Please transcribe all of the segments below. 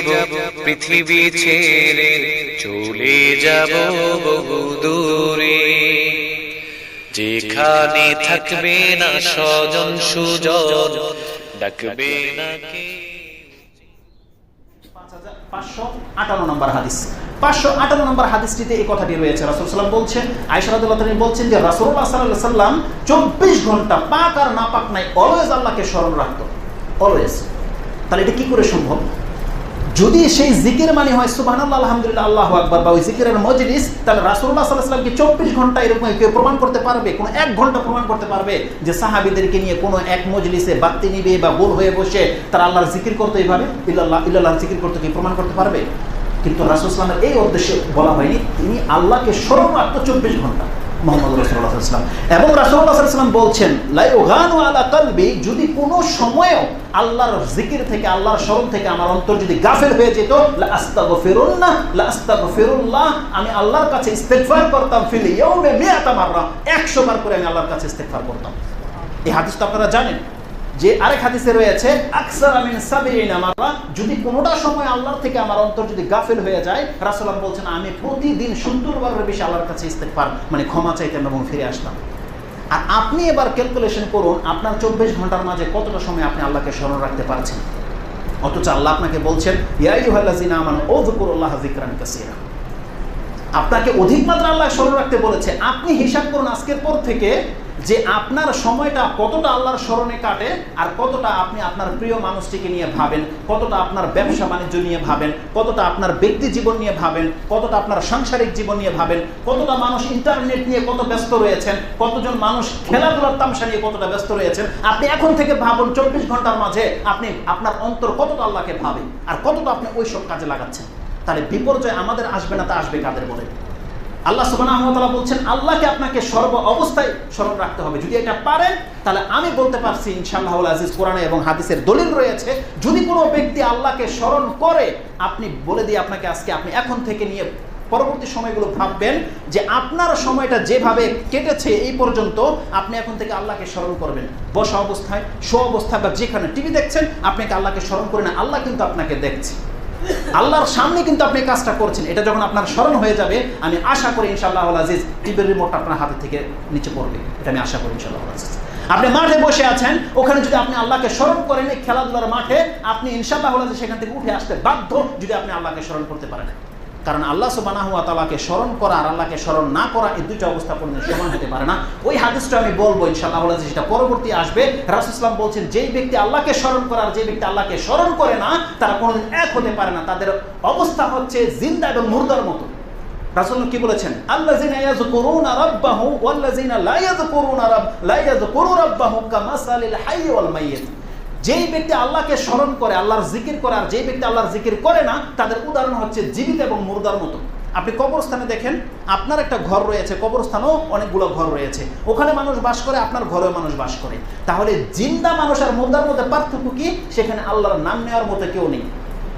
যাব, পৃথিবী ছেড়ে চলে যাব বহু দূরে। যেখানে থাকবে না স্বজন, সুজন, ডাকবে না কে। পাঁচশো আটান্ন নম্বর হাদিস। এই কথাটি রয়েছে। বলছেন বলছেন যে চব্বিশ ঘণ্টা পাক আর না পাক নাই আল্লাহকে স্মরণ রাখত। অলওয়েজ তাহলে এটা কি করে সম্ভব? যদি সেই জিকির মানে হয় সুবাহ আলহামদুলিল্লাহ, আল্লাহ আকবর, বা ওই জিকিরের মজলিস, তাহলে রাসুল্লাহ সাল্লাহ সাল্লামকে চব্বিশ ঘণ্টা এরকম কেউ প্রমাণ করতে পারবে? কোনো এক ঘণ্টা প্রমাণ করতে পারবে যে সাহাবিদেরকে নিয়ে কোনো এক মজলিসে বাত্তি নিবে বা গোল হয়ে বসে তারা আল্লাহর জিকির করতে এইভাবে? ইল্লাল্লাহ ইল্লাহ জিকির করতে কি প্রমাণ করতে পারবে? কিন্তু রাসুল ইসলামের এই উদ্দেশ্যে বলা হয়নি, তিনি আল্লাহকে স্মরণ চব্বিশ ঘণ্টা। এবং রাসুল্লাহাম বলছেন যদি কোনো সময়ও আল্লাহর জিকির থেকে, আল্লাহর স্মরণ থেকে আমার অন্তর যদি গাফেল হয়ে যেত আমি আল্লাহর কাছে ইস্তেগফার করতাম, ফিল ইয়াউমে মিয়াতা মাররা 100 বার করে আমি আল্লাহর কাছে ইস্তেগফার করতাম। এই হাদিস তো আপনারা জানেন? যে আরেক হাদিসে রয়েছে, আকসার আমিন সাবিরিন আমারা যদি কোনোটা সময় আল্লাহর থেকে আমার অন্তর যদি গাফিল হয়ে যায় রাসূলুল্লাহ বলছেন, আমি প্রতিদিন সত্তর বারের বেশি আল্লাহর কাছে ইস্তেগফার মানে ক্ষমা চাইতাম এবং ফিরে আসতাম। আর আপনি এবার ক্যালকুলেশন করুন, আপনার চব্বিশ ঘণ্টার মাঝে কতটা সময় আপনি আল্লাহকে স্মরণ রাখতে পারছেন? অথচ আল্লাহ আপনাকে বলছেন ইয়াইহাল্লাজিনা আপনাকে অধিক মাত্রা আল্লাহ স্মরণ রাখতে বলেছে। আপনি হিসাব করুন আজকের পর থেকে যে আপনার সময়টা কতটা আল্লাহর স্মরণে কাটে আর কতটা আপনি আপনার প্রিয় মানুষটিকে নিয়ে ভাবেন, কতটা আপনার ব্যবসা বাণিজ্য নিয়ে ভাবেন, কতটা আপনার ব্যক্তি জীবন নিয়ে ভাবেন, কতটা আপনার সাংসারিক জীবন নিয়ে ভাবেন, কতটা মানুষ ইন্টারনেট নিয়ে কত ব্যস্ত রয়েছেন, কতজন মানুষ খেলাধুলার তামসা নিয়ে কতটা ব্যস্ত রয়েছেন, আপনি এখন থেকে ভাবুন চব্বিশ ঘণ্টার মাঝে আপনি আপনার অন্তর কতটা আল্লাহকে ভাবেন আর কতটা আপনি ওই সব কাজে লাগাচ্ছেন? তাহলে বিপর্যয় আমাদের আসবে না তা আসবে কাদের বলে? আল্লাহ সুবাহ বলছেন, আল্লাহকে আপনাকে সর্ব অবস্থায় স্মরণ রাখতে হবে। যদি এটা পারেন, তাহলে আমি বলতে পারছি ইনশাআল্লাহ আজিজ কোরআনে এবং হাদিসের দলিল রয়েছে, যদি কোনো ব্যক্তি আল্লাহকে স্মরণ করে, আপনি বলে দিয়ে আপনাকে আজকে আপনি এখন থেকে নিয়ে পরবর্তী সময়গুলো ভাববেন যে আপনার সময়টা যেভাবে কেটেছে এই পর্যন্ত আপনি এখন থেকে আল্লাহকে স্মরণ করবেন। বসা অবস্থায় শো অবস্থায় বা যেখানে টিভি দেখছেন আপনাকে আল্লাহকে স্মরণ করে না আল্লাহ কিন্তু আপনাকে দেখছে। আল্লাহর সামনে কিন্তু আপনি কাজটা করছেন। এটা যখন আপনার স্মরণ হয়ে যাবে, আমি আশা করি ইনশাআল্লাহ আজিজ টিভির রিমোটটা আপনার হাতে থেকে নিচে পড়বে। এটা আমি আশা করি ইনশাআল্লাহ আজিজ। আপনি মাঠে বসে আছেন, ওখানে যদি আপনি আল্লাহকে স্মরণ করেন খেলাধুলার মাঠে আপনি ইনশাআল্লাহ সেখান থেকে উঠে আসতে বাধ্য যদি আপনি আল্লাহকে স্মরণ করতে পারেন। কারণ আল্লাহ সুবানাহ তালাকে স্মরণ করা আর আল্লাহকে স্মরণ না করা এই দুইটা অবস্থা পর্যন্ত সমান হতে পারে না। ওই হাদিসটা আমি বলব ইনশাআল্লাহ যেটা পরবর্তী আসবে। রাসুল ইসলাম বলছেন, যেই ব্যক্তি আল্লাহকে স্মরণ করার যে ব্যক্তি আল্লাহকে স্মরণ করে না, তারা কোনোদিন এক হতে পারে না। তাদের অবস্থা হচ্ছে জিন্দা এবং মুর্দার মতো। রাসূল কি বলেছেন? আল্লাযিনা ইয়াযকুরুনা রাব্বাহু লা ইয়াযকুরু রাব্বাহু কামাসালিল মাইয়িত। যেই ব্যক্তি আল্লাহকে স্মরণ করে, আল্লাহর জিকির করে আর যেই ব্যক্তি আল্লাহর জিকির করে না, তাদের উদাহরণ হচ্ছে জীবিত এবং মুর্দার মতো। আপনি কবরস্থানে দেখেন, আপনার একটা ঘর রয়েছে, কবরস্থানেও অনেকগুলো ঘর রয়েছে। ওখানে মানুষ বাস করে, আপনার ঘরেও মানুষ বাস করে। তাহলে জিন্দা মানুষ আর মুর্দার মধ্যে পার্থক্য কি? সেখানে আল্লাহর নাম নেওয়ার মতো কেউ নেই।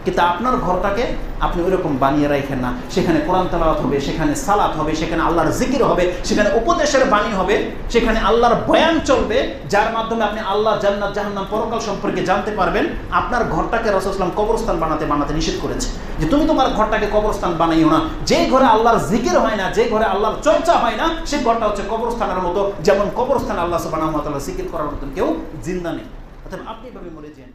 কিন্তু আপনার ঘরটাকে আপনি ওইরকম বানিয়ে রাখেন না। সেখানে কোরআন তালাওয়াত হবে, সেখানে সালাত হবে, সেখানে আল্লাহর জিকির হবে, সেখানে উপদেশের বাণী হবে, সেখানে আল্লাহর বয়ান চলবে, যার মাধ্যমে আপনি আল্লাহ জান্নাত, জাহান্নাম, পরকাল সম্পর্কে জানতে পারবেন। আপনার ঘরটাকে রসুলাম কবরস্থান বানাতে বানাতে নিষেধ করেছে যে তুমি তোমার ঘরটাকে কবরস্থান বানাইও না। যে ঘরে আল্লাহর জিকির হয় না, যে ঘরে আল্লাহর চর্চা হয় না সেই ঘরটা হচ্ছে কবরস্থানের মতো। যেমন কবরস্থান আল্লাহ সুবাহ জিকির করার মতন কেউ জিন্দা নেই। অর্থাৎ আপনি এভাবে মরে যেন